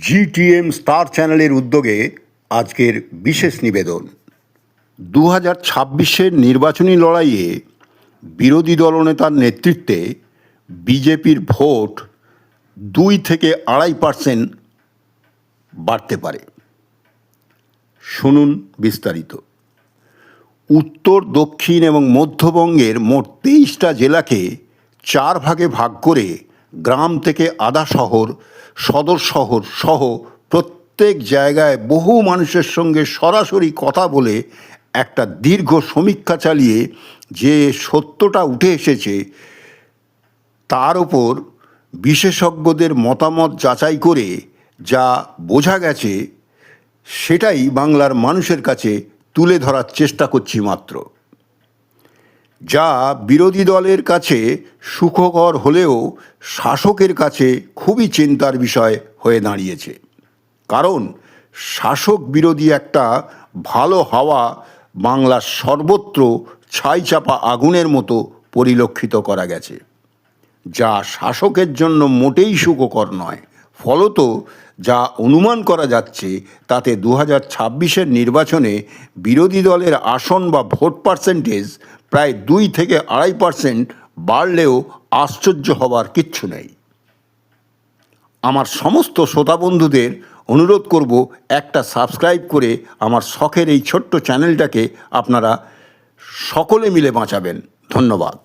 GTM star চ্যানেলের উদ্যোগে আজকের বিশেষ নিবেদন। দু হাজার ছাব্বিশের নির্বাচনী লড়াইয়ে বিরোধী দলনেতার নেতৃত্বে বিজেপির ভোট দুই থেকে আড়াই পার্সেন্ট বাড়তে পারে। শুনুন বিস্তারিত। উত্তর, দক্ষিণ এবং মধ্যবঙ্গের মোট তেইশটা জেলাকে চার ভাগে ভাগ করে গ্রাম থেকে আধা শহর, সদর শহর সহ প্রত্যেক জায়গায় বহু মানুষের সঙ্গে সরাসরি কথা বলে একটা দীর্ঘ সমীক্ষা চালিয়ে যে সত্যটা উঠে এসেছে, তার ওপর বিশেষজ্ঞদের মতামত যাচাই করে যা বোঝা গেছে, সেটাই বাংলার মানুষের কাছে তুলে ধরার চেষ্টা করছি মাত্র। যা বিরোধী দলের কাছে সুখকর হলেও শাসকের কাছে খুবই চিন্তার বিষয় হয়ে দাঁড়িয়েছে। কারণ শাসক বিরোধী একটা ভালো হাওয়া বাংলার সর্বত্র ছাইচাপা আগুনের মতো পরিলক্ষিত করা গেছে। যা শাসকের জন্য মোটেই সুখকর নয়। ফলত যা অনুমান করা যাচ্ছে, তাতে দু হাজার ছাব্বিশের নির্বাচনে বিরোধী দলের আসন বা ভোট পার্সেন্টেজ প্রায় দুই থেকে আড়াই পার্সেন্ট বাড়লেও আশ্চর্য হবার কিচ্ছু নেই। আমার সমস্ত শ্রোতা বন্ধুদের অনুরোধ করব একটা সাবস্ক্রাইব করে আমার শখের এই ছোট্ট চ্যানেলটাকে আপনারা সকলে মিলে বাঁচাবেন। ধন্যবাদ।